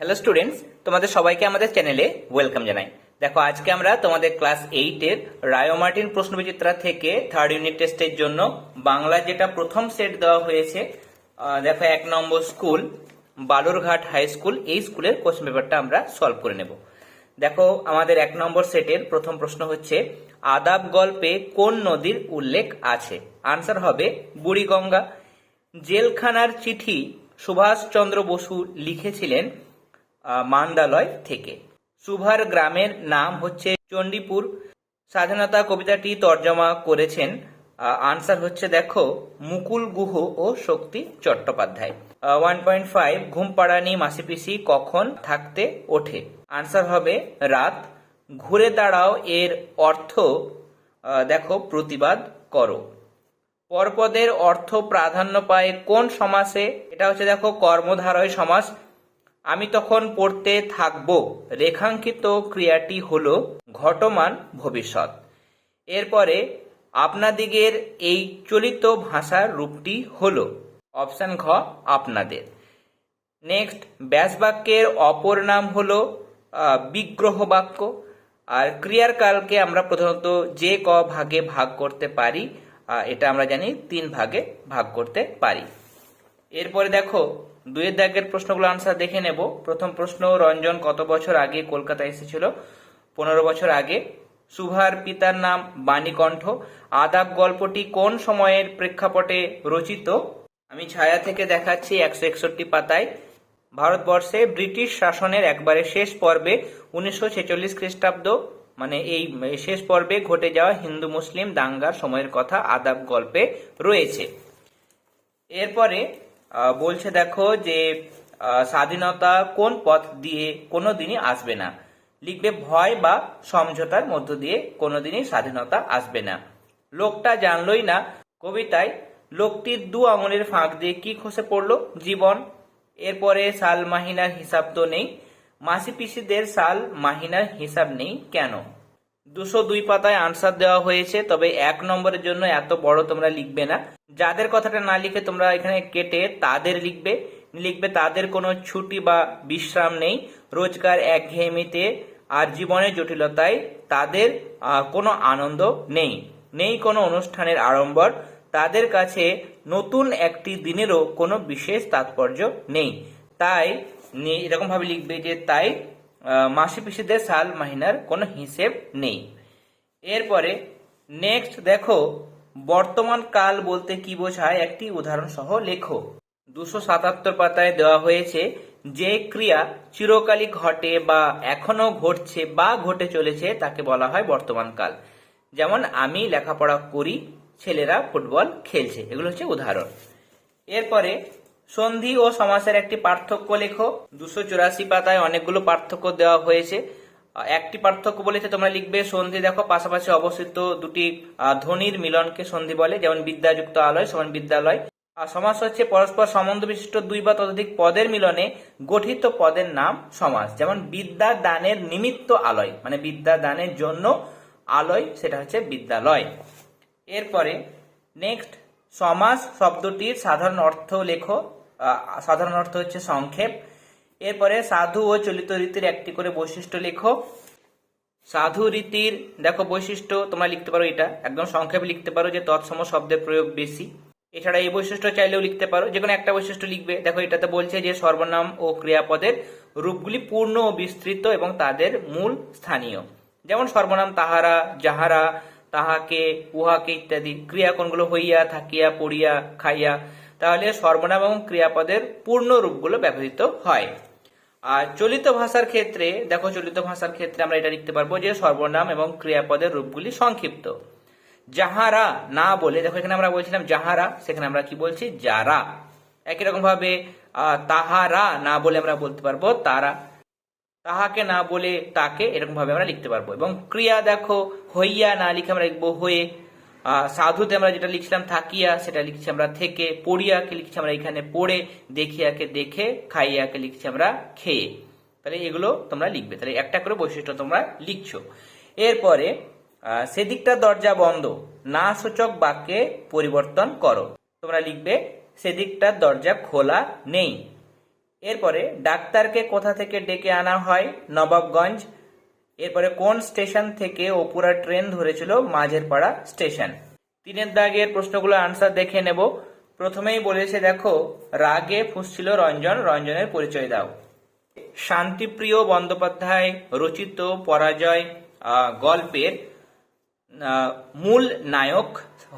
Hello students তোমাদের সবাইকে আমাদের চ্যানেলে ওয়েলকাম জানাই। দেখো, আজকে আমরা তোমাদের ক্লাস এইটের রায়ো মার্টিন প্রশ্নবিচিত্রা থেকে থার্ড ইউনিট টেস্টের জন্য বাংলা যেটা প্রথম সেট দেওয়া হয়েছে দেখো, এক নম্বর স্কুল বালুরঘাট হাই স্কুল এই স্কুলের কোশ্চেন পেপারটা আমরা সলভ করে নেব। দেখো, আমাদের এক নম্বর সেটের প্রথম প্রশ্ন হচ্ছে, আদাব গল্পে কোন নদীর উল্লেখ আছে? আনসার হবে বুড়িগঙ্গা। জেলখানার চিঠি সুভাষচন্দ্র বসু লিখেছিলেন মান্দালয় থেকে। সুভার গ্রামের নাম হচ্ছে চণ্ডীপুর। স্বাধীনতা কবিতাটি তর্জমা করেছেন। আনসার হচ্ছে দেখো, মুকুল গুহ ও Shakti Chattopadhyay. One point five ঘুম পাড়ানি মাসিপিসি কখন থাকতে ওঠে? আনসার হবে রাত। ঘুরে দাঁড়াও এর অর্থ দেখো, প্রতিবাদ করো। পরপদের অর্থ প্রাধান্য পায় কোন সমাসে? এটা হচ্ছে দেখো, কর্মধারয় সমাস। আমি তখন পড়তে থাকব। রেখাঙ্কিত ক্রিয়াটি হল ঘটমান ভবিষ্যৎ। এরপরে আপনাদিগের এই চলিত ভাষার রূপটি হলো অপশন ঘ, আপনাদের। নেক্সট, ব্যাসবাক্যের অপর নাম হল বিগ্রহ বাক্য আর ক্রিয়ার কালকে আমরা প্রধানত যে ক ভাগে ভাগ করতে পারি এটা আমরা জানি তিন ভাগে ভাগ করতে পারি। এরপরে দেখো দুয়ের দাগের প্রশ্নগুলো আনসার দেখে নেব। প্রথম প্রশ্ন, রঞ্জন কত বছর আগে কলকাতা এসেছিল? পনেরো বছর আগে। সুভার পিতার নাম বাণীকণ্ঠ। আদাব গল্পটি কোন সময়ের প্রেক্ষাপটে রচিত? আমি ছায়া থেকে দেখাচ্ছি একশো একষট্টি পাতায়। ভারতবর্ষে ব্রিটিশ শাসনের একবারে শেষ পর্বে উনিশশো ছেচল্লিশ খ্রিস্টাব্দ মানে এই শেষ পর্বে ঘটে যাওয়া হিন্দু মুসলিম দাঙ্গার সময়ের কথা আদাব গল্পে রয়েছে। এরপরে বলছে দেখো যে স্বাধীনতা কোন পথ দিয়ে কোনোদিনই আসবে না। লিখবে ভয় বা সমঝোতার মধ্য দিয়ে কোনোদিনই স্বাধীনতা আসবে না। লোকটা জানলই না। কবিতায়, লোকটির দু আঙুলের ফাঁক দিয়ে কি খসে পড়ল জীবন? এরপরে সাল মাহিনার হিসাব তো নেই। মাসি পিসিদের সাল মাহিনার হিসাব নেই কেন? দুশো দুই পাতায় আনসার দেওয়া হয়েছে, তবে এক নম্বরের জন্য এত বড় তোমরা লিখবে না। যাদের কথাটা না লিখে তোমরা এখানে কেটে তাদের লিখবে লিখবে তাদের কোনো ছুটি বা বিশ্রাম নেই। রোজগার একঘেয়েমিতে আর জীবনের জটিলতায় তাদের কোনো আনন্দ নেই নেই কোনো অনুষ্ঠানের আড়ম্বর। তাদের কাছে নতুন একটি দিনেরও কোনো বিশেষ তাৎপর্য নেই। তাই এরকমভাবে লিখবে যে, তাই মাসি পিসিদের সাল মাহিনার কোনো হিসেব নেই। এরপরে নেক্সট দেখো, বর্তমান কাল বলতে কি বোঝায় একটি উদাহরণ সহ লেখো। দুশো সাতাত্তর পাতায় দেওয়া হয়েছে যে ক্রিয়া চিরকালই ঘটে বা এখনও ঘটছে বা ঘটে চলেছে তাকে বলা হয় বর্তমান কাল। যেমন আমি লেখাপড়া করি, ছেলেরা ফুটবল খেলছে, এগুলো হচ্ছে উদাহরণ। এরপরে সন্ধি ও সমাসের একটি পার্থক্য লেখো। দুশো চুরাশি পাতায় অনেকগুলো পার্থক্য দেওয়া হয়েছে। একটি পার্থক্য বলেছে, তোমরা লিখবে, সন্ধি দেখো, পাশাপাশি অবস্থিত দুটি ধ্বনির মিলনকে সন্ধি বলে, যেমন বিদ্যাযুক্ত আলয়, সমান বিদ্যালয়। আর সমাস হচ্ছে পরস্পর সম্বন্ধ বিশিষ্ট দুই বা ততোধিক পদের মিলনে গঠিত পদের নাম সমাস। যেমন বিদ্যা দানের নিমিত্ত আলয় মানে বিদ্যা দানের জন্য আলয়, সেটা হচ্ছে বিদ্যালয়। এরপরে নেক্সট সমাস শব্দটির সাধারণ অর্থ লেখো। সাধারণ অর্থ হচ্ছে সংক্ষেপ। এরপরে সাধু ও চলিত রীতির একটি করে বৈশিষ্ট্য লেখো। সাধু রীতির, দেখো বৈশিষ্ট্য, তোমরা লিখতে পারো এটা। একদম সংক্ষেপে লিখতে পারো যে তৎসম শব্দের প্রয়োগ বেশি। এছাড়া এই বৈশিষ্ট্য চাইলেও লিখতে পারো। যে কোনো একটা বৈশিষ্ট্য লিখবে। দেখো এটাতে বলছে যে সর্বনাম ও ক্রিয়াপদের রূপগুলি পূর্ণ ও বিস্তৃত এবং তাদের মূল স্থানীয়। যেমন সর্বনাম তাহারা, যাহারা, তাহাকে, উহাকে ইত্যাদি। ক্রিয়া কোনগুলো হইয়া, থাকিয়া, পড়িয়া, খাইয়া তাহলে সর্বনাম এবং ক্রিয়াপদের পূর্ণ রূপগুলো ব্যবহৃত হয়। আর চলিত ভাষার ক্ষেত্রে, দেখো চলিত ভাষার ক্ষেত্রে আমরা এটা লিখতে পারব যে সর্বনাম এবং ক্রিয়াপদের রূপগুলি সংক্ষিপ্ত। যাহারা না বলে, দেখো এখানে আমরা বলছিলাম যাহারা, সেখানে আমরা কি বলছি? যারা। একই রকম ভাবে তাহারা না বলে আমরা বলতে পারব তারা। তাহাকে না বলে তাকে এরকম ভাবে আমরা লিখতে পারব। এবং ক্রিয়া দেখো, হইয়া না লিখে আমরা লিখব হয়ে। সাধুতে আমরা যেটা লিখছিলাম থাকিয়া, সেটা লিখছি আমরা থেকে। পড়িয়াকে লিখছি আমরা এখানে পড়ে, দেখিয়াকে দেখে, খাইয়াকে লিখছি আমরা খেয়ে। তাহলে এগুলো তোমরা লিখবে। তাহলে একটা করে বৈশিষ্ট্য তোমরা লিখছো। এরপরে সেদিকটা দরজা বন্ধ। না সূচক বাক্যে পরিবর্তন করো। তোমরা লিখবে সেদিকটার দরজা খোলা নেই। এরপরে, ডাক্তারকে কোথা থেকে ডেকে আনা হয়? নবাবগঞ্জ এরপরে কোন স্টেশন থেকে ওপুরা ট্রেন ধরেছিল মাঝের পাড়া স্টেশন? তিনের দাগের প্রশ্নগুলো আনসার দেখে নেব। প্রথমেই বলেছে, দেখো, রাগে ফুসছিল রঞ্জন, রঞ্জনের পরিচয় দাও। শান্তিপ্রিয় বন্দ্যোপাধ্যায়, রচিত, পরাজয় গল্পের মূল নায়ক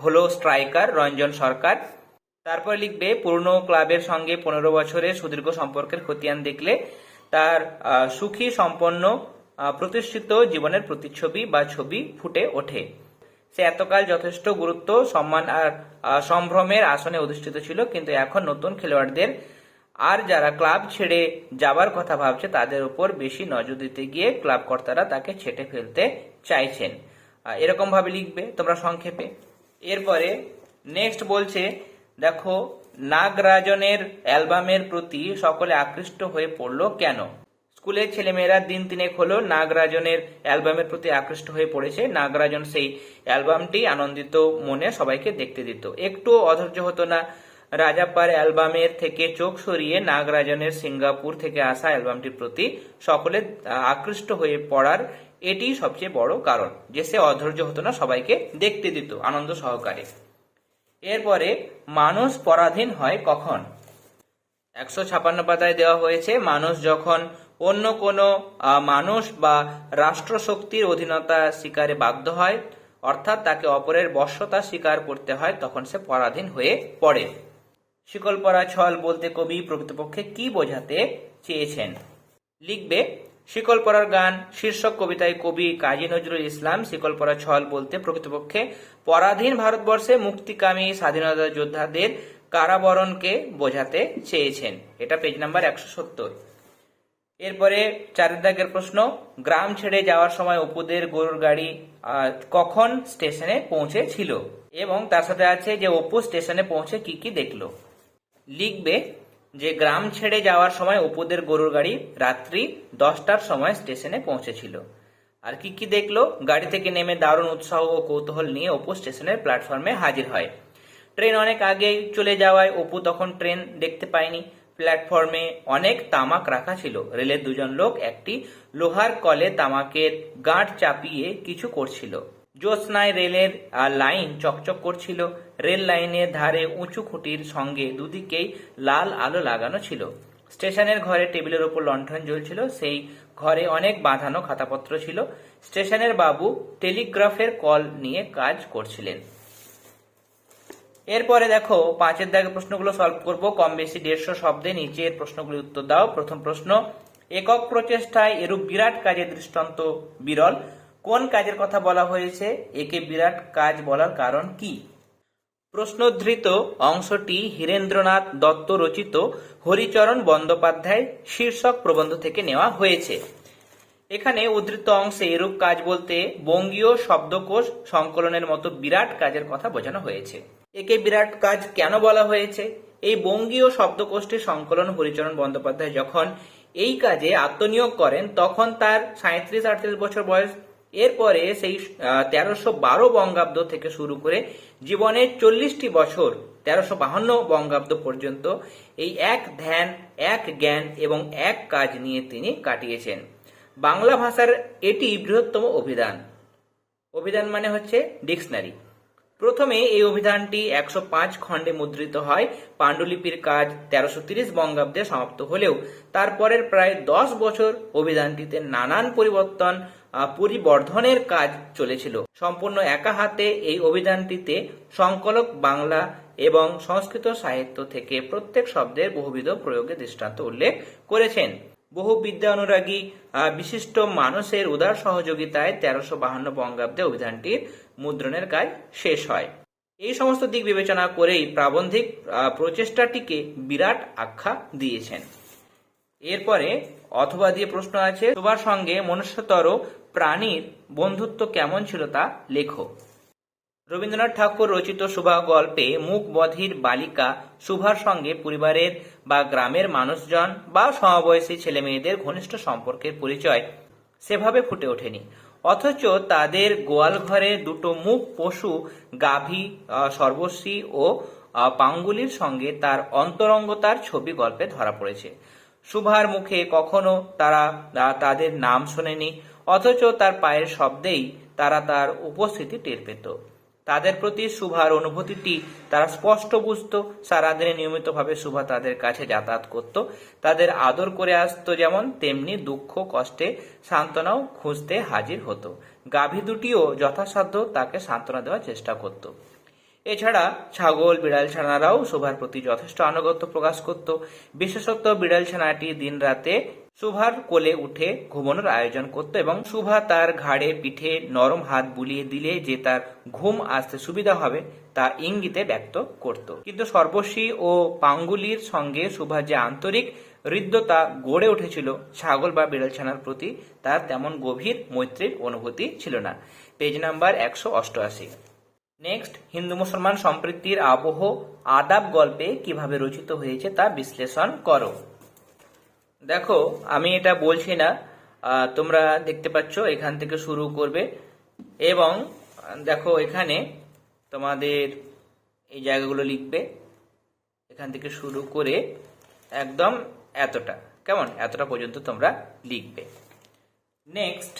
হলো স্ট্রাইকার রঞ্জন সরকার। তারপর লিখবে, পুরনো ক্লাবের সঙ্গে পনেরো বছরের সুদীর্ঘ সম্পর্কের খতিয়ান দেখলে তার সুখী, সম্পন্ন প্রতিষ্ঠিত জীবনের প্রতিচ্ছবি বা ছবি ফুটে ওঠে। সে এতকাল যথেষ্ট গুরুত্ব, সম্মান আর সম্ভ্রমের আসনে অধিষ্ঠিত ছিল, কিন্তু এখন নতুন খেলোয়াড়দের আর যারা ক্লাব ছেড়ে যাবার কথা ভাবছে, তাদের উপর বেশি নজর দিতে গিয়ে ক্লাব কর্তারা তাকে ছেটে ফেলতে চাইছেন। এরকম ভাবে লিখবে তোমরা সংক্ষেপে। এরপরে নেক্সট বলছে, দেখো, নাগরাজনের অ্যালবামের প্রতি সকলে আকৃষ্ট হয়ে পড়ল কেন? স্কুলের ছেলেমেয়েরা দিন তিনেক হলো নাগরাজনের অ্যালবামের প্রতি আকৃষ্ট হয়ে পড়েছে। নাগরাজন সেই অ্যালবামটি আনন্দিত মনে সবাইকে দেখতে দিত। একটু অধৈর্য হতো না। রাজাপ্পার অ্যালবামের থেকে চোখ সরিয়ে নাগরাজনের সিঙ্গাপুর থেকে আসা অ্যালবামটির প্রতি সকলে আকৃষ্ট হয়ে পড়ার এটি সবচেয়ে বড় কারণ যে সে অধৈর্য হতো না সবাইকে দেখতে দিত আনন্দ সহকারে। এরপরে মানুষ পরাধীন হয় কখন? একশো ছাপান্ন পাতায় দেওয়া হয়েছে। মানুষ যখন অন্য কোনো মানুষ বা রাষ্ট্রশক্তির অধীনতা স্বীকারে বাধ্য হয়, অর্থাৎ তাকে অপরের বশ্যতা স্বীকার করতে হয়, তখন সে পরাধীন হয়ে পড়ে। শিকলপরা ছল বলতে কবি প্রকৃতপক্ষে কি বোঝাতে চেয়েছেন? লিখবে, শিকলপরার গান, শীর্ষক কবিতায় কবি কাজী নজরুল ইসলাম শিকলপরা ছল বলতে প্রকৃতপক্ষে পরাধীন ভারতবর্ষে মুক্তিকামী স্বাধীনতা যোদ্ধাদের কারাবরণকে বোঝাতে চেয়েছেন। এটা পেজ নাম্বার একশো সত্তর। এরপরে চারের দাগের প্রশ্ন, গ্রাম ছেড়ে যাওয়ার সময় অপুদের গরুর গাড়ি কখন স্টেশনে পৌঁছেছিল? এবং তার সাথে আছে যে অপু স্টেশনে পৌঁছে কি কি দেখল? লিখবে যে গ্রাম ছেড়ে যাওয়ার সময় অপুদের গরুর গাড়ি রাত্রি দশটার সময় স্টেশনে পৌঁছেছিল। আর কি কি দেখল? গাড়ি থেকে নেমে দারুণ উৎসাহ ও কৌতূহল নিয়ে অপু স্টেশনের প্ল্যাটফর্মে হাজির হয়। ট্রেন অনেক আগেই চলে যাওয়ায় অপু তখন ট্রেন দেখতে পায়নি। প্ল্যাটফর্মে অনেক তামাক রাখা ছিল। রেলের দুজন লোক একটি লোহার কলে তামাকের গাঁট চাপিয়ে কিছু করছিল। জ্যোৎস্নায় রেলের লাইন চকচক করছিল। রেল লাইনের ধারে উঁচু খুঁটির সঙ্গে দুদিকেই লাল আলো লাগানো ছিল। স্টেশনের ঘরে টেবিলের ওপর লণ্ঠন জ্বলছিল। সেই ঘরে অনেক বাঁধানো খাতাপত্র ছিল। স্টেশনের বাবু টেলিগ্রাফের কল নিয়ে কাজ করছিলেন। এরপরে দেখো, পাঁচের দাগে প্রশ্নগুলো সলভ করব, কম বেশি দেড়শো শব্দে নিচের প্রশ্নগুলির উত্তর দাও। প্রথম প্রশ্ন, একক প্রচেষ্টায় এরূপ বিরাট কাজের দৃষ্টান্ত বিরল। কোন কাজের কথা বলা হয়েছে? একে বিরাট কাজ বলার কারণ কি? প্রশ্নোদ্ধৃত অংশটি হীরেন্দ্রনাথ দত্ত রচিত হরিচরণ বন্দ্যোপাধ্যায় শীর্ষক প্রবন্ধ থেকে নেওয়া হয়েছে। এখানে উদ্ধৃত অংশে এরূপ কাজ বলতে বঙ্গীয় শব্দকোষ সংকলনের মতো বিরাট কাজের কথা বোঝানো হয়েছে। একে বিরাট কাজ কেন বলা হয়েছে? এই বঙ্গীয় শব্দকোষ্ঠী সংকলন হরিচরণ বন্দ্যোপাধ্যায় যখন এই কাজে আত্মনিয়োগ করেন, তখন তার সাঁত্রিশ আটত্রিশ বছর বয়স। এরপরে সেই তেরোশো বারো বঙ্গাব্দ থেকে শুরু করে জীবনের চল্লিশটি বছর, তেরোশো বাহান্ন বঙ্গাব্দ পর্যন্ত এই এক ধ্যান, এক জ্ঞান এবং এক কাজ নিয়ে তিনি কাটিয়েছেন। বাংলা ভাষার এটি বৃহত্তম অভিধান। অভিধান মানে হচ্ছে ডিকশনারি। প্রথমে এই অভিধানটি একশো পাঁচ খণ্ডে মুদ্রিত হয়। পাণ্ডুলিপির কাজ তেরোশো তিরিশ বঙ্গাব্দে সমাপ্ত হলেও তারপরের প্রায় দশ বছর অভিধানটিতে নানান পরিবর্তন পরিবর্ধনের কাজ চলেছিল। সম্পূর্ণ একা হাতে এই অভিধানটিতে সংকলক বাংলা এবং সংস্কৃত সাহিত্য থেকে প্রত্যেক শব্দের বহুবিধ প্রয়োগে দৃষ্টান্ত উল্লেখ করেছেন। বহু বিদ্যা অনুরাগী বিশিষ্ট মানুষের উদার সহযোগিতায় তেরোশো বাহান্ন বঙ্গাব্দে অভিধানটির মুদ্রণের কাজ শেষ হয়। এই সমস্ত দিক বিবেচনা করেই প্রাবন্ধিক প্রচেষ্টাটিকে বিরাট আখ্যা দিয়েছেন। এরপরে অথবা দিয়ে প্রশ্ন আছে তোমার সঙ্গে মনুষ্যতর প্রাণীর বন্ধুত্ব কেমন ছিল তা লেখো। রবীন্দ্রনাথ ঠাকুর রচিত সুভা গল্পে মুখ বধির বালিকা সুভার সঙ্গে পরিবারের বা গ্রামের মানুষজন বা সমবয়সী ছেলেমেয়েদের ঘনিষ্ঠ সম্পর্কের পরিচয় সেভাবে ফুটে ওঠেনি। অথচ তাদের গোয়াল ঘরে দুটো মুখ পশু, গাভী সর্বস্বী ও পাঙ্গুলির সঙ্গে তার অন্তরঙ্গতার ছবি গল্পে ধরা পড়েছে। সুভার মুখে কখনো তারা তাদের নাম শোনেনি, অথচ তার পায়ের শব্দেই তারা তার উপস্থিতি টের পেত। তাদের প্রতি শুভার অনুভূতিটি তারা স্পষ্ট বুঝতো। সারাদিনে নিয়মিতভাবে শুভা তাদের কাছে যাতায়াত করত। তাদের আদর করে আসতো যেমন তেমনি দুঃখ, কষ্টে সান্ত্বনাও খুঁজতে হাজির হতো। গাভী দুটিও যথাসাধ্য তাকে সান্ত্বনা দেওয়ার চেষ্টা করত। এছাড়া ছাগল, বিড়াল ছানারাও শোভার প্রতি যথেষ্ট আনুগত্য প্রকাশ করত। বিশেষত বিড়াল ছানাটি দিন রাতে শুভার কোলে উঠে ঘুমানোর আয়োজন করত এবং শুভা তার ঘাড়ে পিঠে নরম হাত বুলিয়ে দিলে যে তার ঘুম আসতে সুবিধা হবে তা ইঙ্গিতে ব্যক্ত করত। কিন্তু সর্বস্বী ও পাঙ্গুলির সঙ্গে শুভা যে আন্তরিক হৃদ্যতা গড়ে উঠেছিল, ছাগল বা বিড়াল ছানার প্রতি তার তেমন গভীর মৈত্রীর অনুভূতি ছিল না। পেজ নাম্বার একশো অষ্টআশি। নেক্সট, হিন্দু মুসলমান সম্প্রীতির আবহ, আদাব গল্পে কীভাবে রচিত হয়েছে তা বিশ্লেষণ করো। দেখো, আমি এটা বলছি না তোমরা দেখতে পাচ্ছ, এখান থেকে শুরু করবে। এবং, দেখো, এখানে তোমাদের এই জায়গাগুলো লিখবে, এখান থেকে শুরু করে একদম এতটা। কেমন? এতটা পর্যন্ত তোমরা লিখবে। নেক্সট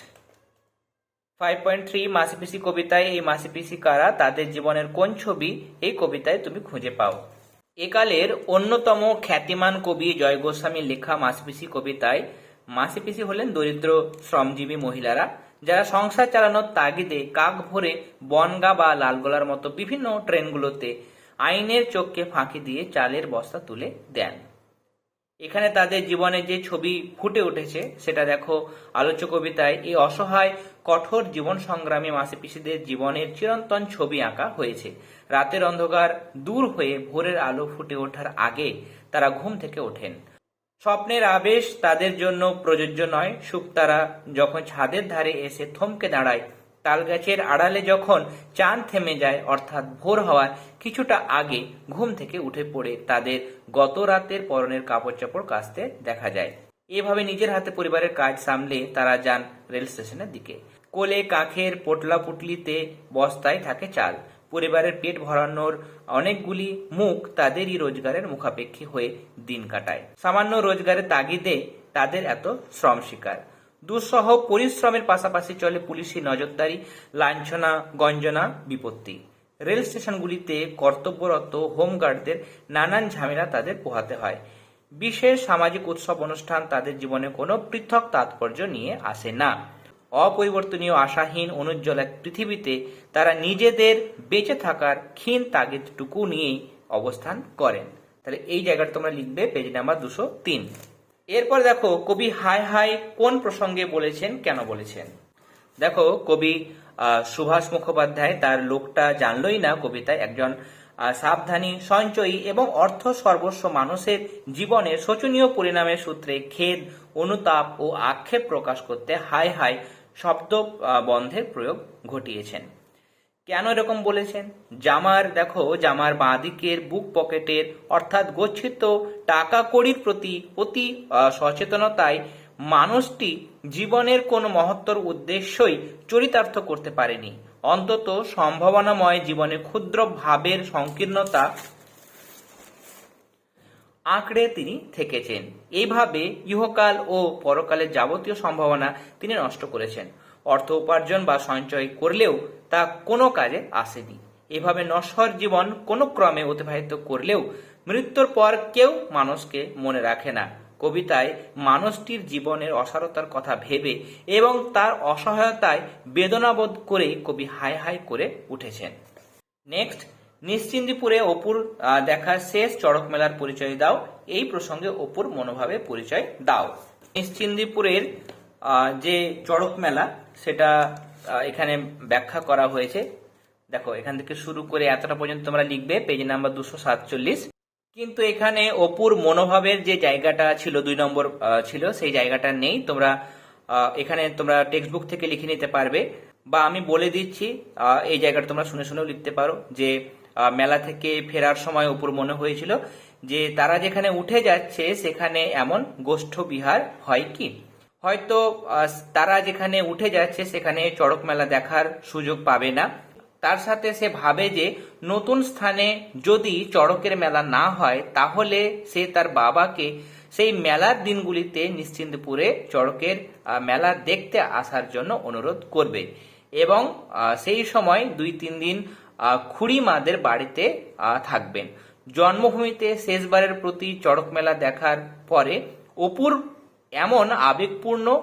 ফাইভ পয়েন্ট থ্রি মাসিপিসি কবিতায় এই মাসিপিসি কারা? তাদের জীবনের কোন ছবি এই কবিতায় তুমি খুঁজে পাও? একালের অন্যতম খ্যাতিমান কবি জয় গোস্বামীর লেখা মাসপিসি কবিতায়, মাসিপিসি হলেন দরিদ্র, শ্রমজীবী মহিলারা, যারা সংসার চালানোর তাগিদে কাক ভরে বনগা বা লালগোলার মতো বিভিন্ন ট্রেনগুলোতে আইনের চোখকে ফাঁকি দিয়ে চালের বস্তা তুলে দেন। এখানে তাদের জীবনে যে ছবি ফুটে উঠেছে, সেটা দেখো আলোচ্য কবিতায়, এই অসহায়, কঠোর জীবন সংগ্রামী মাসিপিসিদের জীবনের চিরন্তন ছবি আঁকা হয়েছে। রাতের অন্ধকার দূর হয়ে ভোরের আলো ফুটে ওঠার আগে তারা ঘুম থেকে ওঠেন। স্বপ্নের আবেশ তাদের জন্য প্রযোজ্য নয়। সুখ তারা যখন ছাদের ধারে এসে থমকে দাঁড়ায় তালগাছের আড়ালে যখন চাঁদ থেমে যায়, অর্থাৎ ভোর হওয়ার কিছুটা আগে ঘুম থেকে উঠে পড়ে তাদের গত রাতের পরনের কাপড় চাপড় কাচতে দেখা যায়। এভাবে নিজের হাতে পরিবারের কাজ সামলে তারা যান রেল স্টেশনের দিকে। কোলে কাখের পোটলা পুটলিতে বস্তায় থাকে চাল। পরিবারের পেট ভরানোর অনেকগুলি মুখ তাদেরই রোজগারের মুখাপেক্ষী হয়ে দিন কাটায়। সামান্য রোজগারের তাগিদে তাদের এত শ্রম শিকার। দুঃসহ পরিশ্রমের পাশাপাশি চলে পুলিশি নজরদারি, লাঞ্ছনা, গঞ্জনা, বিপত্তি। রেল স্টেশনগুলিতে কর্তব্যরত হোমগার্ডদের নানান ঝামেলা তাদের পোহাতে হয়। বিশেষ সামাজিক উৎসব অনুষ্ঠান তাদের জীবনে কোনো পৃথক তাৎপর্য নিয়ে আসে না। অপরিবর্তনীয়, আশাহীন, অনুজ্জ্বল এক পৃথিবীতে তারা নিজেদের বেঁচে থাকার ক্ষীণ তাগিদটুকু নিয়েই অবস্থান করেন। তাহলে এই জায়গাটা তোমরা লিখবে, পেজ নাম্বার দুশো তিন। এরপর দেখো, কবি হাই হাই কোন প্রসঙ্গে বলেছেন, কেন বলেছেন? দেখো, কবি সুভাষ মুখোপাধ্যায় তার লোকটা জানলই না কবিতায় একজন সাবধানী, সঞ্চয়ী এবং অর্থ সর্বস্ব মানুষের জীবনের শোচনীয় পরিণামের সূত্রে খেদ, অনুতাপ ও আক্ষেপ প্রকাশ করতে হাই হাই শব্দ বন্ধের প্রয়োগ ঘটিয়েছেন। কেন এরকম বলেছেন? জামার, দেখো, জামার বাঁ দিকের বুক পকেটের, অর্থাৎ গচ্ছিত টাকা কড়ির প্রতি অতি সচেতনতায় মানুষটি জীবনের কোনো মহত্তর উদ্দেশ্যই চরিতার্থ করতে পারেনি। অন্তত সম্ভাবনাময় জীবনে ক্ষুদ্র ভাবের সংকীর্ণতা আঁকড়ে তিনি থেকেছেন। এইভাবে ইহকাল ও পরকালের যাবতীয় সম্ভাবনা তিনি নষ্ট করেছেন। অর্থ উপার্জন বা সঞ্চয় করলেও তা কোনো কাজে আসেনি। এভাবে নশ্বর জীবন কোনো ক্রমে অতিবাহিত করলেও মৃত্যুর পর কেউ মানুষকে মনে রাখে না। কবিতায় মানুষটির জীবনের অসারতার কথা ভেবে এবং তার অসহায়তায় বেদনাবোধ করে কবি হাই হাই করে উঠেছেন। নেক্সট, নিশ্চিন্দিপুরে অপুর দেখা শেষ চড়ক মেলার পরিচয় দাও। এই প্রসঙ্গে অপুর মনোভাবে পরিচয় দাও। নিশ্চিন্দিপুরের যে চড়ক মেলা, সেটা এখানে ব্যাখ্যা করা হয়েছে। দেখো, এখান থেকে শুরু করে এতটা পর্যন্ত তোমরা লিখবে পেজ নাম্বার দুশো সাতচল্লিশ। কিন্তু এখানে অপুর মনোভাবের যে জায়গাটা ছিল, দুই নম্বর ছিল, সেই জায়গাটা নেই। তোমরা এখানে তোমরা টেক্সট বুক থেকে লিখে নিতে পারবে। বা আমি বলে দিচ্ছি এই জায়গাটা তোমরা শুনে শুনেও লিখতে পারো যে মেলা থেকে ফেরার সময় অপুর মনে হয়েছিল যে, তারা যেখানে উঠে যাচ্ছে, সেখানে এমন গোষ্ঠ বিহার হয় কি? হয়তো তারা যেখানে উঠে যাচ্ছে সেখানে চড়ক মেলা দেখার সুযোগ পাবে না। তার সাথে সে ভাবে যে, নতুন স্থানে যদি চড়কের মেলা না হয়, তাহলে সে তার বাবাকে সেই মেলার দিনগুলিতে নিশ্চিন্তপুরে চড়কের মেলা দেখতে আসার জন্য অনুরোধ করবে। এবং সেই সময় দুই তিন দিন খুড়িমাদের বাড়িতে থাকবেন। জন্মভূমিতে শেষবারের প্রতি চড়ক মেলা দেখার পরে অপুর এমন আবেগপূর্ণ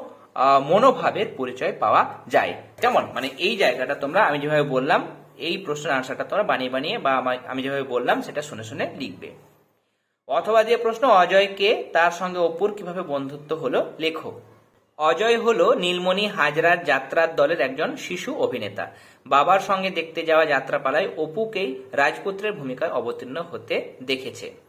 মনোভাবের পরিচয় পাওয়া যায়। কেমন? মানে এই জায়গাটা তোমরা, আমি যেভাবে বললাম, এই প্রশ্নের আনসারটা তোমরা বানিয়ে বানিয়ে বা আমি যেভাবে বললাম, সেটা শুনে শুনে লিখবে। অথবা দিয়ে প্রশ্ন অজয়কে তার সঙ্গে অপুর কীভাবে বন্ধুত্ব হলো? লেখো। অজয় হলো নীলমণি হাজরার যাত্রার দলের একজন শিশু অভিনেতা। বাবার সঙ্গে দেখতে যাওয়া যাত্রাপালায় অপুকেই রাজপুত্রের ভূমিকায় অবতীর্ণ হতে দেখেছে।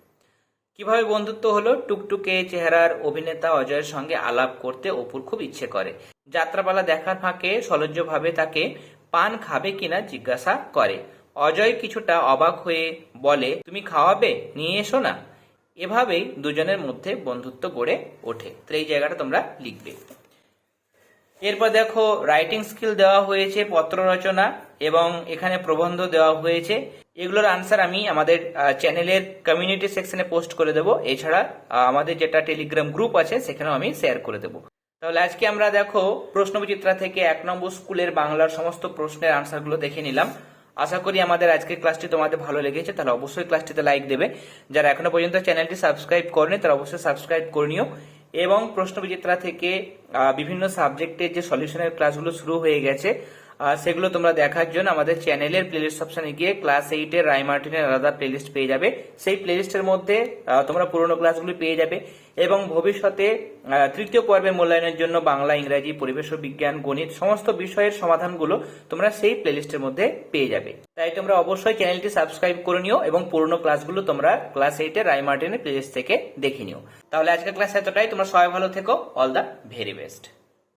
কীভাবে বন্ধুত্ব হলো? টুকটুকে চেহারার অভিনেতা অজয়ের সঙ্গে আলাপ করতে অপুর খুব ইচ্ছে করে। যাত্রাপালা দেখার ফাঁকে সলজ্জভাবে তাকে পান খাবে কিনা জিজ্ঞাসা করে। অজয় কিছুটা অবাক হয়ে বলে, তুমি খাওয়াবে? নিয়ে এসো না। এভাবেই দুজনের মধ্যে বন্ধুত্ব গড়ে ওঠে। তো এই জায়গাটা তোমরা লিখবে। এরপর দেখো রাইটিং স্কিল দেওয়া হয়েছে পত্র রচনা এবং এখানে প্রবন্ধ দেওয়া হয়েছে। এগুলোর আনসার আমি আমাদের চ্যানেলের কমিউনিটি সেকশনে পোস্ট করে দেবো। এছাড়া আমাদের যেটা টেলিগ্রাম গ্রুপ আছে, সেখানেও আমি শেয়ার করে দেবো। তাহলে আজকে আমরা দেখো, প্রশ্নবিচিত্রা থেকে এক নম্বর স্কুলের বাংলার সমস্ত প্রশ্নের আনসারগুলো দেখে নিলাম। আশা করি আমাদের আজকের ক্লাসটি তোমাদের ভালো লেগেছে, তাহলে অবশ্যই ক্লাসটিতে লাইক দেবে। যারা এখনও পর্যন্ত চ্যানেলটি সাবস্ক্রাইব করেনি, তারা অবশ্যই সাবস্ক্রাইব করে নিও। এবং প্রশ্নবিচিত্রা থেকে বিভিন্ন সাবজেক্টের যে সলিউশনের ক্লাসগুলো শুরু হয়ে গেছে সেগুলো তোমরা দেখার জন্য আমাদের চ্যানেলের প্লেলিস্ট অপশনে গিয়ে ক্লাস এইটের রায় মার্টিনের আলাদা প্লেলিস্ট পেয়ে যাবে। সেই প্লেলিস্টের মধ্যে তোমরা পুরোনো ক্লাসগুলো পেয়ে যাবে এবং ভবিষ্যতে তৃতীয় পর্বে মূল্যায়নের জন্য বাংলা, ইংরাজি, পরিবেশ বিজ্ঞান, গণিত সমস্ত বিষয়ের সমাধানগুলো তোমরা সেই প্লেলিস্টের মধ্যে পেয়ে যাবে। তাই তোমরা অবশ্যই চ্যানেলটি সাবস্ক্রাইব করে নিও এবং পুরোনো ক্লাসগুলো তোমরা ক্লাস এইটের রায় মার্টিনের প্লেলিস্ট থেকে দেখে নিও। তাহলে আজকের ক্লাস এতটাই। তোমরা সবাই ভালো থেকো। All the very best